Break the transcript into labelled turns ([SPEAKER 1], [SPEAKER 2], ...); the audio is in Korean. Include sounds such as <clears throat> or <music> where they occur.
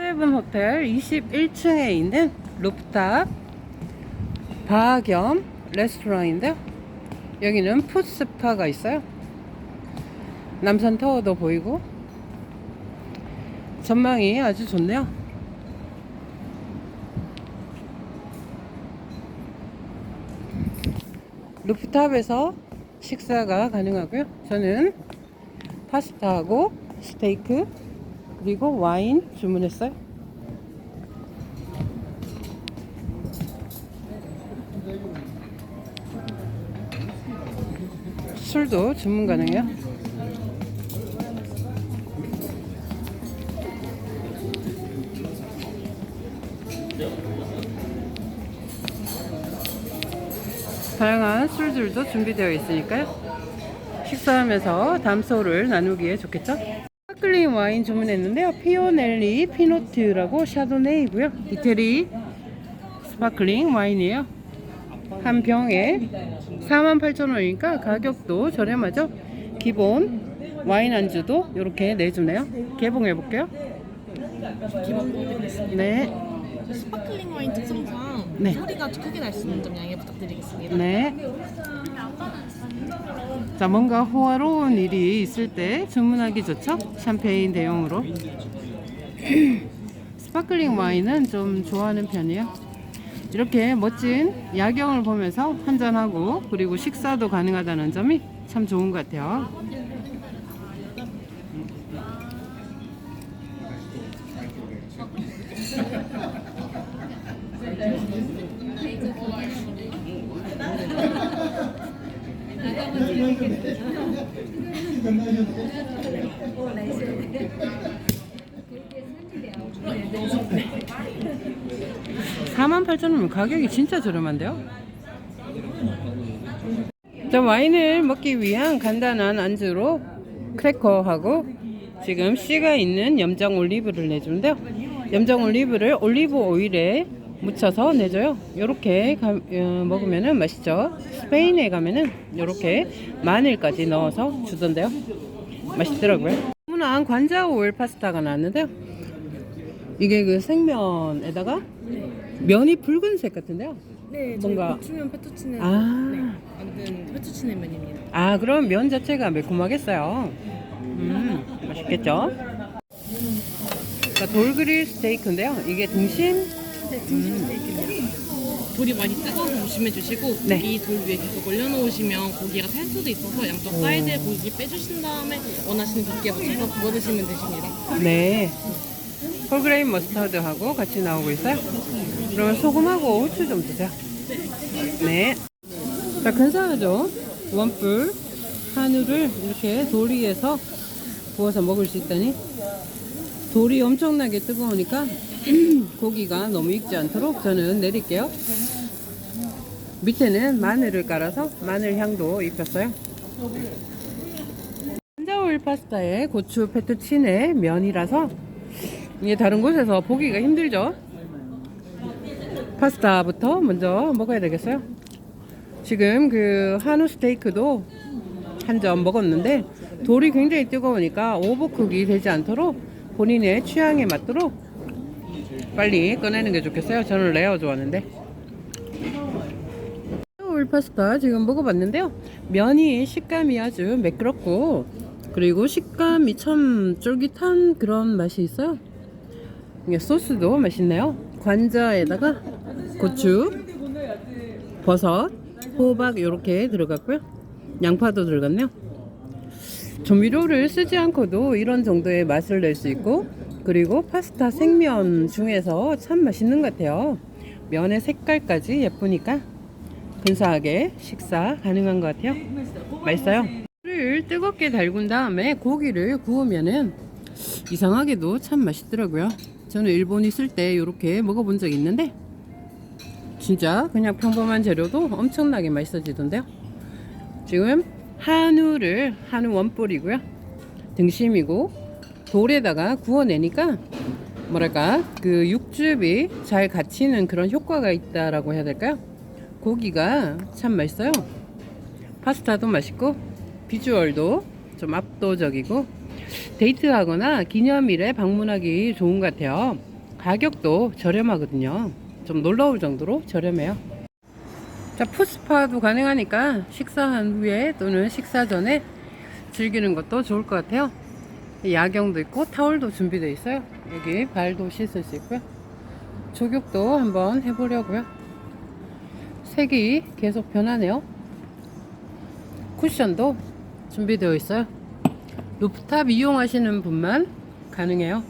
[SPEAKER 1] 세븐 호텔 21층에 있는 루프탑 바겸 레스토랑인데요. 여기는 푸스파가 있어요. 남산 타워도 보이고 전망이 아주 좋네요. 루프탑에서 식사가 가능하고요. 저는 파스타하고 스테이크 그리고 와인 주문했어요. 술도 주문 가능해요. 다양한 술들도 준비되어 있으니까요. 식사하면서 담소를 나누기에 좋겠죠? 스파클링 와인 주문했는데요. 피오넬리 피노트라고 샤도네이고요. 이태리 스파클링 와인이에요. 한 병에 48,000원이니까 가격도 저렴하죠. 기본 와인 안주도 이렇게 내주네요. 개봉해 볼게요.
[SPEAKER 2] 기본.
[SPEAKER 1] 네,
[SPEAKER 2] 스파클링 와인 특성상
[SPEAKER 1] 네.
[SPEAKER 2] 소리가 크게 날 수 있는 점 양해 부탁드리겠습니다.
[SPEAKER 1] 네. 자, 뭔가 호화로운 일이 있을 때 주문하기 좋죠? 샴페인 대용으로. <clears throat> 스파클링 와인은 좀 좋아하는 편이에요. 이렇게 멋진 야경을 보면서 한잔하고 그리고 식사도 가능하다는 점이 참 좋은 것 같아요. 사만 8천 원이면 가격이 진짜 저렴한데요? 자, 와인을 먹기 위한 간단한 안주로 크래커하고 지금 씨가 있는 염장 올리브를 내주는데요. 염장 올리브를 올리브 오일에 묻혀서 내줘요. 이렇게 먹으면 맛있죠. 스페인에 가면은 이렇게 마늘까지 넣어서 주던데요. 맛있더라고요. 주문한 관자 오일 파스타가 나왔는데요. 이게 그 생면에다가 면이 붉은색 같은데요.
[SPEAKER 2] 네,
[SPEAKER 1] 뭔가-
[SPEAKER 2] 고추면 페투치네
[SPEAKER 1] 아.
[SPEAKER 2] 네, 만든 페투치네 면입니다.
[SPEAKER 1] 아, 그럼 면 자체가 매콤하겠어요. 음, 맛있겠죠? 자, 돌그릴 스테이크인데요. 이게 등심?
[SPEAKER 2] 돌이 많이 뜨거워서 조심해 주시고
[SPEAKER 1] 네.
[SPEAKER 2] 고기 돌 위에 계속 올려놓으시면 고기가 탈 수도 있어서 양쪽 사이드에 고기 빼주신 다음에 원하시는 두께 맞춰서 구워 드시면 되십니다.
[SPEAKER 1] 네. 홀그레인 머스타드하고 같이 나오고 있어요. 그러면 소금하고 후추 좀 주세요. 네. 자, 근사하죠? 원뿔 한우를 이렇게 돌 위에서 구워서 먹을 수 있다니. 돌이 엄청나게 뜨거우니까 <clears throat> 고기가 너무 익지 않도록 저는 내릴게요. 밑에는 마늘을 깔아서 마늘 향도 입혔어요. 한자오일 파스타에 고추 페투치네 면이라서 이게 다른 곳에서 보기가 힘들죠. 파스타부터 먼저 먹어야 되겠어요. 지금 그 한우 스테이크도 한 점 먹었는데 돌이 굉장히 뜨거우니까 오버쿡이 되지 않도록 본인의 취향에 맞도록 빨리 꺼내는 게 좋겠어요. 저는 레어 좋아하는데. 올 파스타 지금 먹어봤는데요. 면이 식감이 아주 매끄럽고 그리고 식감이 참 쫄깃한 그런 맛이 있어요. 소스도 맛있네요. 관자에다가 고추, 버섯, 호박 이렇게 들어갔고요. 양파도 들어갔네요. 조미료를 쓰지 않고도 이런 정도의 맛을 낼 수 있고 그리고 파스타 생면 중에서 참 맛있는 것 같아요. 면의 색깔까지 예쁘니까 근사하게 식사 가능한 것 같아요. 맛있어요. 물을 뜨겁게 달군 다음에 고기를 구우면은 이상하게도 참 맛있더라고요. 저는 일본 있을 때 이렇게 먹어본 적이 있는데 진짜 그냥 평범한 재료도 엄청나게 맛있어지던데요. 지금 한우를 한우 원뿔이고요. 등심이고 돌에다가 구워내니까 뭐랄까 그 육즙이 잘 갇히는 그런 효과가 있다라고 해야 될까요? 고기가 참 맛있어요. 파스타도 맛있고 비주얼도 좀 압도적이고 데이트하거나 기념일에 방문하기 좋은 것 같아요. 가격도 저렴하거든요. 좀 놀라울 정도로 저렴해요. 자, 푸스파도 가능하니까 식사한 후에 또는 식사 전에 즐기는 것도 좋을 것 같아요. 야경도 있고 타월도 준비되어 있어요. 여기 발도 씻을 수 있고요. 조격도 한번 해보려고요. 색이 계속 변하네요. 쿠션도 준비되어 있어요. 루프탑 이용하시는 분만 가능해요.